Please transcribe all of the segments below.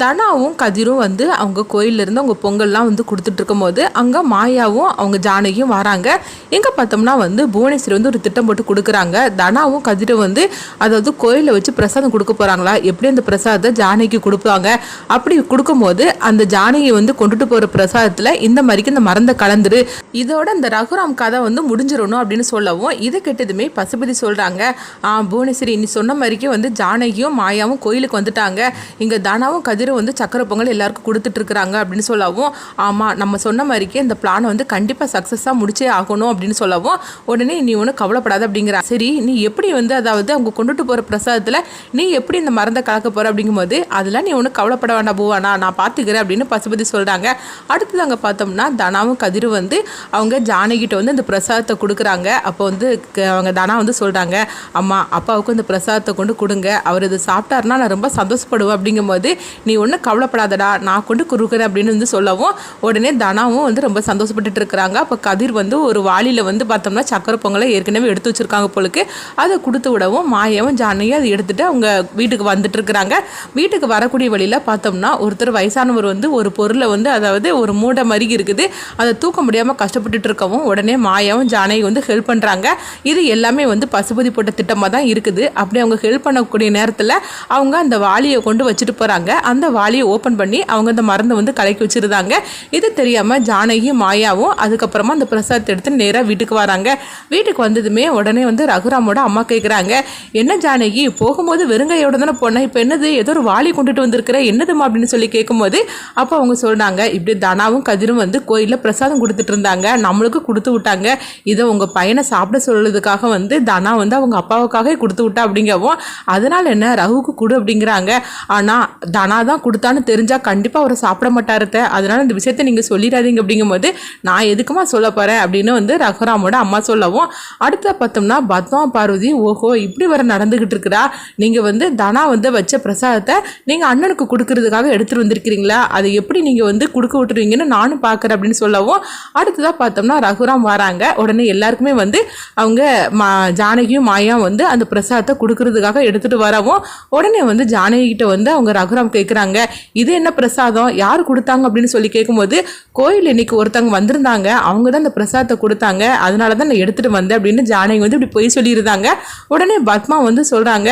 தனாவும் கதிரும் வந்து அவங்க கோயிலிருந்து அவங்க பொங்கல்லாம் வந்து கொடுத்துட்டு இருக்கும்போது அங்கே மாயாவும் அவங்க ஜானகியும் வராங்க. எங்கே பார்த்தோம்னா வந்து புவனேஸ்வரி வந்து ஒரு திட்டம் போட்டு கொடுக்குறாங்க. தனாவும் கதிரும் வந்து அதாவது கோயிலில் வச்சு பிரசாதம் கொடுக்க போகிறாங்களா எப்படி அந்த பிரசாதத்தை ஜானகி கொடுப்பாங்க? அப்படி கொடுக்கும்போது அந்த ஜானகி வந்து கொண்டுட்டு போகிற பிரசாதத்தில் இந்த மாதிரிக்கு இந்த மருந்தை கலந்துரு. இதோட இந்த ரகுராம் கதை வந்து முடிஞ்சிடணும் அப்படின்னு சொல்லவும் இதை கெட்டதுமே பசுபதி சொல்கிறாங்க புவனேஸ்வரி நீ சொன்ன மாதிரிக்கு வந்து ஜானகியும் மாயாவும் கோயிலுக்கு வந்துட்டாங்க. இங்கே தனாவும் கதிரும் வந்து சக்கரை பொங்கல் எல்லாருக்கும் கொடுத்துட்ருக்குறாங்க அப்படின்னு சொல்லவும் ஆமாம் நம்ம சொன்ன மாதிரிக்கே இந்த பிளானை வந்து கண்டிப்பாக சக்ஸஸாக முடிச்சே ஆகணும் அப்படின்னு சொல்லவும் உடனே நீ ஒன்றும் கவலைப்படாத அப்படிங்கிற. சரி நீ எப்படி வந்து அதாவது அவங்க கொண்டுட்டு போகிற பிரசாதத்தில் நீ எப்படி இந்த மருந்தை கலக்க போகிற அப்படிங்கும்போது அதெல்லாம் நீ ஒன்றும் கவலைப்பட வேண்டாம் பூவானா நான் பார்த்துக்கிறேன் அப்படின்னு பசுபதி சொல்கிறாங்க அடுத்தது அங்கே பார்த்தோம்னா தனாவும் கதிரும் வந்து அவங்க ஜானகிட்ட வந்து இந்த பிரசாதத்தை கொடுக்குறாங்க. அப்போ வந்து க- அவங்க தனா வந்து சொல்கிறாங்க அம்மா அப்பாவுக்கு இந்த பிரசாதத்தை கொண்டு கொடுங்க அவர் இது சாப்பிட்டாருன்னா நான் ரொம்ப சந்தோஷப்படுவேன் அப்படிங்கும்போது நீ நீ ஒன்றும் கவலைப்படாதடா நான் கொண்டு கொடுக்குறேன் அப்படின்னு வந்து சொல்லவும் உடனே தனாவும் வந்து ரொம்ப சந்தோஷப்பட்டுட்டு இருக்கிறாங்க. அப்போ கதிர் வந்து ஒரு வாளியில் வந்து பார்த்தோம்னா சக்கரை பொங்கலை ஏற்கனவே எடுத்து வச்சுருக்காங்க போலுக்கு. அதை கொடுத்து விடவும் மாயாவும் ஜானையும் அதை எடுத்துகிட்டு அவங்க வீட்டுக்கு வந்துட்டு இருக்கிறாங்க. வீட்டுக்கு வரக்கூடிய வழியில் பார்த்தோம்னா ஒருத்தர் வயசானவர் வந்து ஒரு பொருளை வந்து அதாவது ஒரு மூட்டை மாதிரி இருக்குது. அதை தூக்க முடியாமல் கஷ்டப்பட்டுட்டு இருக்கவும் உடனே மாயாவும் ஜானையும் வந்து ஹெல்ப் பண்ணுறாங்க இது எல்லாமே வந்து பசுபதி போட்ட திட்டமாக தான் இருக்குது. அப்படி அவங்க ஹெல்ப் பண்ணக்கூடிய நேரத்தில் அவங்க அந்த வாளியை கொண்டு வச்சுட்டு போகிறாங்க அந்த அந்த வாளியை ஓப்பன் பண்ணி அவங்க அந்த மருந்தை வந்து கலக்கி வச்சுருந்தாங்க. இது தெரியாமல் ஜானகியும் மாயாவும் அதுக்கப்புறமா அந்த பிரசாதத்தை எடுத்து நேராக வீட்டுக்கு வராங்க. வீட்டுக்கு வந்ததுமே உடனே வந்து ரகுராமோட அம்மா கேட்குறாங்க என்ன ஜானகி போகும்போது வெறுங்கையோட தானே போனேன் இப்போ என்னது? ஏதோ ஒரு வாளி கொண்டுட்டு வந்திருக்கிற என்னதுமா அப்படின்னு சொல்லி கேட்கும்போது அப்போ அவங்க சொன்னாங்க இப்படி தனாவும் கதிரும் வந்து கோயிலில் பிரசாதம் கொடுத்துட்டு இருந்தாங்க. நம்மளுக்கு கொடுத்து விட்டாங்க. இதை உங்கள் பையனை சாப்பிட சொல்கிறதுக்காக வந்து தனா வந்து அவங்க அப்பாவுக்காக கொடுத்து விட்டா அப்படிங்கவும் அதனால் என்ன ரகுவுக்கு கொடு அப்படிங்கிறாங்க. ஆனால் தனா தான் கொடுத்தான்னு தெரிஞ்சால் கண்டிப்பாக அவரை சாப்பிட மாட்டாருத்த அதனால் இந்த விஷயத்த நீங்கள் சொல்லிடாதீங்க அப்படிங்கும்போது நான் எதுக்குமா சொல்ல போகிறேன் அப்படின்னு வந்து ரகுராமோட அம்மா சொல்லவும் அடுத்த பார்த்தோம்னா பத்மா பார்வதி ஓஹோ இப்படி வர நடந்துக்கிட்டு இருக்கிறா நீங்கள் வந்து தனா வந்து வச்ச பிரசாதத்தை நீங்கள் அண்ணனுக்கு கொடுக்கறதுக்காக எடுத்துகிட்டு வந்திருக்கிறீங்களா? அதை எப்படி நீங்கள் வந்து கொடுக்க விட்டுருவீங்கன்னு நானும் பார்க்குறேன் அப்படின்னு சொல்லவும் அடுத்ததாக பார்த்தோம்னா ரகுராம் வராங்க. உடனே எல்லாருக்குமே வந்து அவங்க மா ஜானகியும் மாயாவும் வந்து அந்த பிரசாதத்தை கொடுக்கறதுக்காக எடுத்துகிட்டு வரவும் உடனே வந்து ஜானகிட்ட வந்து அவங்க ரகுராம் இருக்கிறாங்க இது என்ன பிரசாதம்? யார் கொடுத்தாங்க அப்படின்னு சொல்லி கேட்கும்போது கோயில் இன்னைக்கு ஒருத்தவங்க வந்திருந்தாங்க. அவங்க தான் இந்த பிரசாதத்தை கொடுத்தாங்க. அதனால தான் நான் எடுத்துகிட்டு வந்தேன் அப்படின்னு ஜானகி வந்து இப்படி பொய் சொல்லியிருந்தாங்க. உடனே பத்மா வந்து சொல்கிறாங்க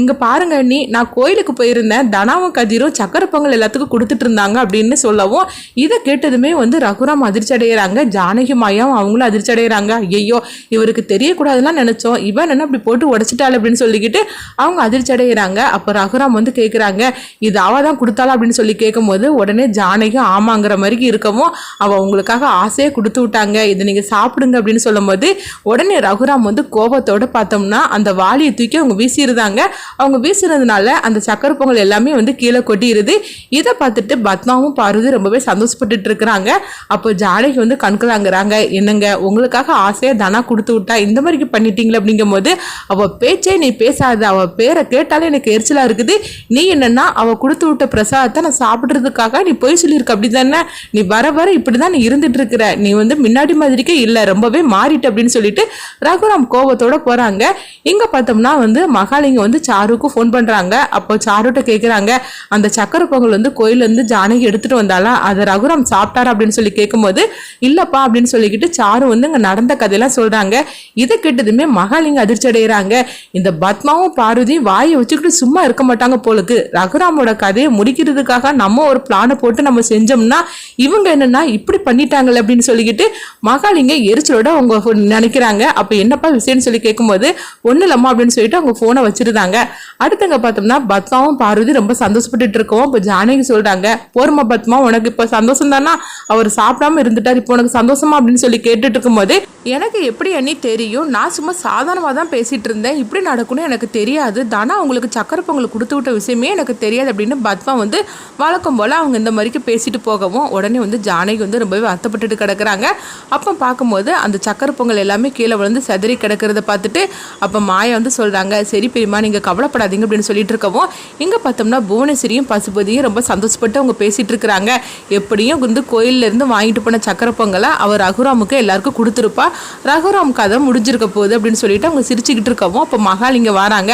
இங்கே பாருங்க நீ நான் கோயிலுக்கு போயிருந்தேன். தனாவும் கதிரும் சக்கரை பொங்கல் எல்லாத்துக்கும் கொடுத்துட்டு இருந்தாங்க அப்படின்னு சொல்லவும் இதை கேட்டதுமே வந்து ரகுராம் அதிர்ச்சி அடைகிறாங்க ஜானகி மாயாவும் அவங்களும் அதிர்ச்சி அடைகிறாங்க ஐயோ இவருக்கு தெரியக்கூடாதுலாம் நினச்சோம். இவன் என்ன இப்படி போட்டு உடச்சிட்டாள் அப்படின்னு சொல்லிக்கிட்டு அவங்க அதிர்ச்சி அடைகிறாங்க அப்போ ரகுராம் வந்து கேட்குறாங்க இது அவ தான் கொடுத்தாளா அப்படின்னு சொல்லி கேட்கும்போது உடனே ஜானகி ஆமாங்கிற மாதிரி இருக்கவும் அவள் உங்களுக்காக ஆசையே கொடுத்து விட்டாங்க. இதை நீங்கள் சாப்பிடுங்க அப்படின்னு சொல்லும்போது உடனே ரகுராம் வந்து கோபத்தோடு பார்த்தோம்னா அந்த வாளியை தூக்கி அவங்க வீசியிருந்தாங்க அவங்க வீசினதுனால அந்த சக்கரை பொங்கல் எல்லாமே வந்து கீழே கொட்டிடுது. இதை பார்த்துட்டு பத்மாவும் பார்வதி ரொம்பவே சந்தோஷப்பட்டுட்டு இருக்கிறாங்க. அப்போ ஜானகி வந்து கண்களாங்கிறாங்க என்னங்க உங்களுக்காக ஆசையாக தனா கொடுத்து விட்டா இந்த மாதிரி பண்ணிட்டீங்களே அப்படிங்கும்போது அவள் பேச்சே நீ பேசாத. அவள் பேரை கேட்டாலே எனக்கு எரிச்சலாக இருக்குது. நீ என்னன்னா அவள் கொடுத்து விட்ட பிரசாதத்தை நான் சாப்பிட்றதுக்காக நீ போய் சொல்லியிருக்க. அப்படி தானே நீ வர வர இப்படி தான் நீ இருந்துட்டு இருக்கிற நீ வந்து முன்னாடி மாதிரிக்கே இல்லை ரொம்பவே மாறிட்டு அப்படின்னு சொல்லிட்டு ரகுராம் கோபத்தோட போறாங்க. இங்கே பார்த்தோம்னா வந்து மகாலிங்க வந்து சாருக்கும் ஃபோன் பண்றாங்க. அப்போ சாருட்ட கேட்குறாங்க அந்த சக்கரை பொங்கல் வந்து கோயில்ல இருந்து ஜானகி எடுத்துட்டு வந்தாலா அதை ரகுராம் சாப்பிட்டாரா அப்படின்னு சொல்லி கேட்கும்போது இல்லப்பா அப்படின்னு சொல்லிக்கிட்டு சாரு வந்து இங்கே நடந்த கதையெல்லாம் சொல்கிறாங்க இதை கேட்டதுமே மகாலிங்க அதிர்ச்சி அடைகிறாங்க இந்த பத்மாவும் பார்வதியும் வாயை வச்சுக்கிட்டு சும்மா இருக்க மாட்டாங்க போலுக்கு. ரகுராமோட கதை கதையை முடிக்கிறதுக்காக நம்ம ஒரு பிளானை போட்டு நம்ம செஞ்சோம்னா இவங்க என்னன்னா இப்படி பண்ணிட்டாங்களே அப்படின்னு சொல்லிக்கிட்டு மகாலிங்க எரிச்சலோட அவங்க நினைக்கிறாங்க. அப்போ என்னப்பா விஷயம்னு சொல்லி கேட்கும்போது ஒன்றும் இல்லம்மா அப்படின்னு சொல்லிட்டு அவங்க ஃபோனை வச்சிருந்தாங்க. அடுத்தங்க பார்த்தோம்னா பத்மாவும் பார்வதி ரொம்ப சந்தோஷப்பட்டுட்டு இருக்கோம் இப்போ ஜானகி சொல்கிறாங்க போருமா பத்மா உனக்கு இப்போ சந்தோஷம் தானா அவர் சாப்பிடாம இருந்துட்டார் இப்போ உனக்கு சந்தோஷமா? அப்படின்னு சொல்லி கேட்டுட்டு இருக்கும்போது எனக்கு எப்படி அண்ணி தெரியும்? நான் சும்மா சாதாரணமாக தான் பேசிகிட்டு இருந்தேன். இப்படி நடக்கும்னு எனக்கு தெரியாது. தானா உங்களுக்கு சக்கரை பொங்கல் கொடுத்து விட்ட விஷயமே எனக்கு தெரியாது அப்படின்னு பத்மா வந்து வழக்கம் போல் அவங்க இந்த மாதிரிக்கு பேசிட்டு போகவும் உடனே வந்து ஜானகி வந்து ரொம்பவே வருத்தப்பட்டுட்டு கிடக்குறாங்க. அப்போ பார்க்கும்போது அந்த சக்கரை பொங்கல் எல்லாமே கீழே விழுந்து செதறி கிடக்கிறத பார்த்துட்டு அப்போ மாயா வந்து சொல்கிறாங்க சரி பெரியம்மா நீங்கள் கவலைப்படாதீங்க அப்படின்னு சொல்லிட்டு இருக்கவும் இங்கே பார்த்தோம்னா புவனேஸ்வரியும் பசுபதியும் ரொம்ப சந்தோஷப்பட்டு அவங்க பேசிட்டு இருக்கிறாங்க. எப்படியும் வந்து கோயிலேருந்து வாங்கிட்டு போன சக்கரை பொங்கலை அவர் ரகுராமுக்கு எல்லாருக்கும் கொடுத்துருப்பா. ரகுராம் கதை முடிஞ்சிருக்க போகுது அப்படின்னு சொல்லிட்டு அவங்க சிரிச்சுக்கிட்டு இருக்கவும் அப்போ மகால் இங்கே வராங்க.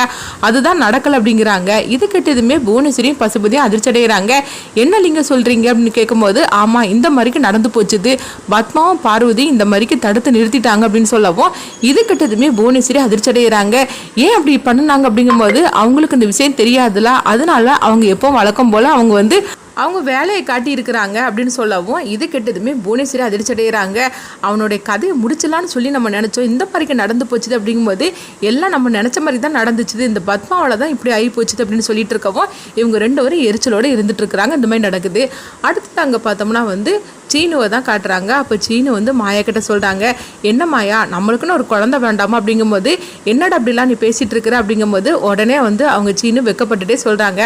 அதுதான் நடக்கல அப்படிங்கிறாங்க. இது கிட்டதுமே புவனேஸ்வரியும் பசுபதியும் அதிர்ச்சி அடைகிறாங்க என்ன நீங்க சொல்றீங்க? அப்படின்னு கேட்கும்போது ஆமா இந்த மாதிரிக்கு நடந்து போச்சுது. பத்மாவும் பார்வதி இந்த மாதிரிக்கு தடுத்து நிறுத்திட்டாங்க அப்படின்னு சொல்லவும் இது கிட்டதுமே புவனேஸ்வரி அதிர்ச்சி அடைகிறாங்க ஏன் அப்படி பண்ணினாங்க அப்படிங்கும்போது அவங்களுக்கு இந்த விஷயம் தெரியாதுல. அதனால அவங்க எப்போ வழக்கம் போல அவங்க வந்து அவங்க வேலையை காட்டியிருக்கிறாங்க அப்படின்னு சொல்லவும் இது கெட்டதுமே புவனேஸ்வரி அதிர்ச்சடைகிறாங்க அவனுடைய கதையை முடிச்சலான்னு சொல்லி நம்ம நினச்சோம். இந்த மாதிரிக்கு நடந்து போச்சுது அப்படிங்கும்போது எல்லாம் நம்ம நினச்ச மாதிரி தான் நடந்துச்சுது. இந்த பத்மாவில் தான் இப்படி ஆகி போச்சுது அப்படின்னு சொல்லிட்டு இருக்கவும் இவங்க ரெண்டு வரும் எரிச்சலோடு இருந்துட்டு இருக்கிறாங்க. இந்த மாதிரி நடக்குது. அடுத்து அங்கே பார்த்தோம்னா வந்து சீனுவை தான் காட்டுறாங்க. அப்போ சீனு வந்து மாயா கிட்ட சொல்கிறாங்க என்ன மாயா நம்மளுக்குன்னு ஒரு குழந்தை வேண்டாமா? அப்படிங்கும்போது என்னடா அப்படிலாம் நீ பேசிகிட்டு இருக்கிற? அப்படிங்கும்போது உடனே வந்து அவங்க சீனு வெக்கப்பட்டுட்டே சொல்கிறாங்க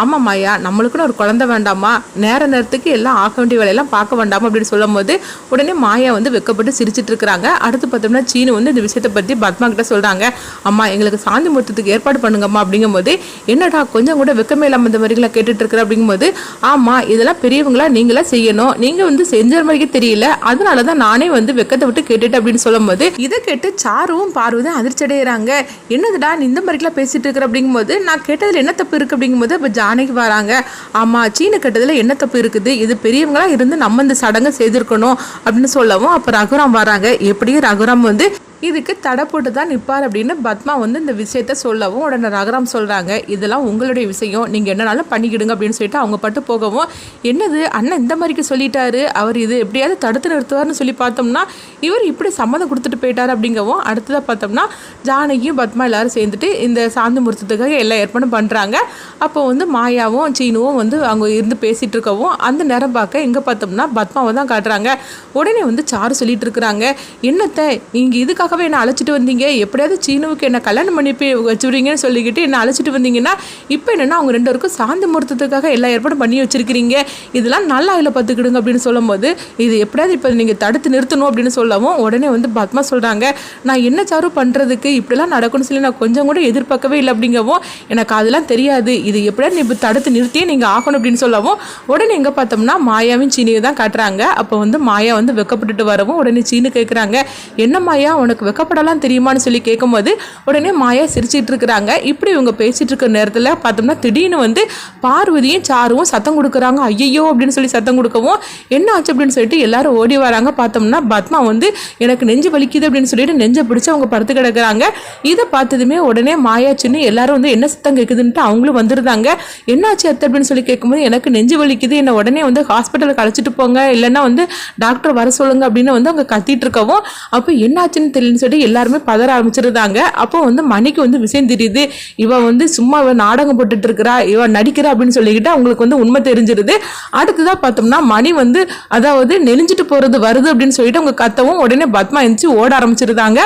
ஆமாம் மாயா நம்மளுக்குன்னு ஒரு குழந்தை வேண்டாமா? நேர நேரத்துக்கு எல்லாம் ஆக்க வேண்டிய வேலையெல்லாம் பார்க்க வேண்டாமா? அப்படின்னு சொல்லும்போது உடனே மாயா வந்து வெக்கப்பட்டு சிரிச்சிட்டு இருக்கிறாங்க. அடுத்து பார்த்தோம்னா சீனு வந்து இந்த விஷயத்தை பற்றி பத்மா கிட்ட சொல்கிறாங்க அம்மா எங்களுக்கு சாந்தி முகூர்த்தத்துக்கு ஏற்பாடு பண்ணுங்கம்மா. அப்படிங்கும்போது என்னடா கொஞ்சம் கூட வெக்கமே இல்லாமல் இந்த மாதிரிலாம் கேட்டுட்டு இருக்கிற? அப்படிங்கும்போது ஆமாம் இதெல்லாம் பெரியவங்களா நீங்களா செய்யணும். நீங்கள் வந்து செஞ்ச மாதிரி தெரியல. அதனால தான் நானே வந்து வெக்கத்தை விட்டு கேட்டுட்டு அப்படின்னு சொல்லும் போது இதை கேட்டு சாருவும் பார்வதும் அதிர்ச்சி அடைகிறாங்க என்னதுடா நீ இந்த மாதிரிலாம் பேசிட்டு இருக்கிற அப்படிங்கும்போது நான் கேட்டதில் என்ன தப்பு இருக்கு அப்படிங்கும்போது இப்போ ஜானகி வராங்க. ஆமாம் சீன கேட்டதில் என்ன தப்பு இருக்குது? இது பெரியவங்களாக இருந்து நம்ம இந்த சடங்கை செய்திருக்கணும் அப்படின்னு சொல்லவும் அப்போ ரகுராம் வராங்க. எப்படியும் ரகுராம் வந்து இதுக்கு தடை போட்டு தான் நிற்பார் அப்படின்னு பத்மா வந்து இந்த விஷயத்த சொல்லவும் உடனே ரகராம் சொல்கிறாங்க இதெல்லாம் உங்களுடைய விஷயம். நீங்கள் என்னனாலும் பண்ணிக்கிடுங்க அப்படின்னு சொல்லிட்டு அவங்க பட்டு போகவும் என்னது? அண்ணன் இந்த மாதிரிக்கு சொல்லிட்டாரு. அவர் இது எப்படியாவது தடுத்து நிறுத்துவார்னு சொல்லி பார்த்தோம்னா இவர் இப்படி சம்மதம் கொடுத்துட்டு போயிட்டார் அப்படிங்கவும் அடுத்ததாக பார்த்தோம்னா ஜானகியும் பத்மா எல்லாரும் சேர்ந்துட்டு இந்த சாந்தி முகூர்த்தத்துக்காக எல்லா ஏற்பாடும் பண்ணுறாங்க அப்போ வந்து மாயாவும் சீனுவும் வந்து அவங்க இருந்து பேசிகிட்டு இருக்கவும் அந்த நேரம் பார்க்க எங்கே பார்த்தோம்னா பத்மாவை தான் காட்டுறாங்க. உடனே வந்து சாரு சொல்லிட்டு இருக்கிறாங்க என்னத்தை? நீங்கள் எதுக்காகவே என்ன அழைச்சிட்டு வந்தீங்க? எப்படியாவது சீனுவுக்கு என்ன கல்யாணம் பண்ணி போய் வச்சுருவீங்கன்னு சொல்லிக்கிட்டு என்ன அழைச்சிட்டு வந்தீங்கன்னா இப்போ என்னென்னா அவங்க ரெண்டு பேருக்கும் சாந்தி முகூர்த்தத்துக்காக எல்லா ஏற்பாடும் பண்ணி வச்சிருக்கிறீங்க. இதெல்லாம் நல்லா இதில் பார்த்துக்கிடுங்க அப்படின்னு சொல்லும்போது இது எப்படியாவது இப்போ நீங்கள் தடுத்து நிறுத்தணும் அப்படின்னு சொல்லவும் உடனே வந்து பத்மா சொல்கிறாங்க நான் என்ன சாரு பண்ணுறதுக்கு இப்படிலாம் நடக்கும்னு சொல்லி நான் கொஞ்சம் கூட எதிர்பார்க்கவே இல்லை அப்படிங்கவும் எனக்கு அதெல்லாம் தெரியாது. இது எப்படியாவது நீ இப்போ தடுத்து நிறுத்தியே நீங்கள் ஆகணும் அப்படின்னு சொல்லவும் உடனே எங்கே பார்த்தோம்னா மாயாவும் சீனியை தான் காட்டுறாங்க. அப்போ வந்து மாயா வந்து வெக்கப்பட்டுட்டு வரவும் உடனே சீனு கேட்குறாங்க என்ன மாயா உனக்கு வெக்கப்படலாம் தெரியுமான்னு சொல்லி கேட்கும்போது உடனே மாயா சிரிச்சிட்டு இருக்கிறாங்க. இப்படி இவங்க பேசிட்டு இருக்கிற நேரத்தில் பார்த்தோம்னா திடீர்னு வந்து பார்வதியும் சாருவும் சத்தம் கொடுக்குறாங்க. ஐயையோ அப்படின்னு சொல்லி சத்தம் கொடுக்கவும் என்ன ஆச்சு அப்படின்னு சொல்லிட்டு எல்லாரும் ஓடி வராங்க. பார்த்தோம்னா பத்மா வந்து எனக்கு நெஞ்சு வலிக்குது அப்படின்னு சொல்லிட்டு நெஞ்சை பிடிச்சி அவங்க படுத்து கிடக்குறாங்க. இதை பார்த்ததுமே உடனே மாயாச்சுன்னு எல்லாரும் வந்து என்ன சத்தம் கேட்குதுன்ட்டு அவங்களும் வந்துருந்தாங்க என்னாச்சு அத்தை அப்படின்னு சொல்லி கேட்கும்போது எனக்கு நெஞ்சு வலிக்குது. என்னை உடனே வந்து ஹாஸ்பிட்டலுக்கு அழைச்சிட்டு போங்க. இல்லைன்னா வந்து டாக்டர் வர சொல்லுங்க அப்படின்னு வந்து அவங்க கத்திட்டு இருக்கவும் அப்போ என்னாச்சுன்னு தெரியலன்னு சொல்லி எல்லாருமே பதற ஆரம்பிச்சிருந்தாங்க. அப்போ வந்து மணிக்கு வந்து விஷயம் தெரியுது. இவ வந்து சும்மா இவ நாடகம் போட்டுட்டு இருக்கிறா இவ நடிக்கிறா அப்படின்னு சொல்லிக்கிட்டு அவங்களுக்கு வந்து உண்மை தெரிஞ்சிருது. அடுத்ததான் பார்த்தோம்னா மணி வந்து அதாவது நெலிஞ்சிட்டு போறது வருது அப்படின்னு சொல்லிட்டு அவங்க கத்தவும் உடனே பத்மா எந்திரிச்சு ஓட ஆரம்பிச்சிருந்தாங்க.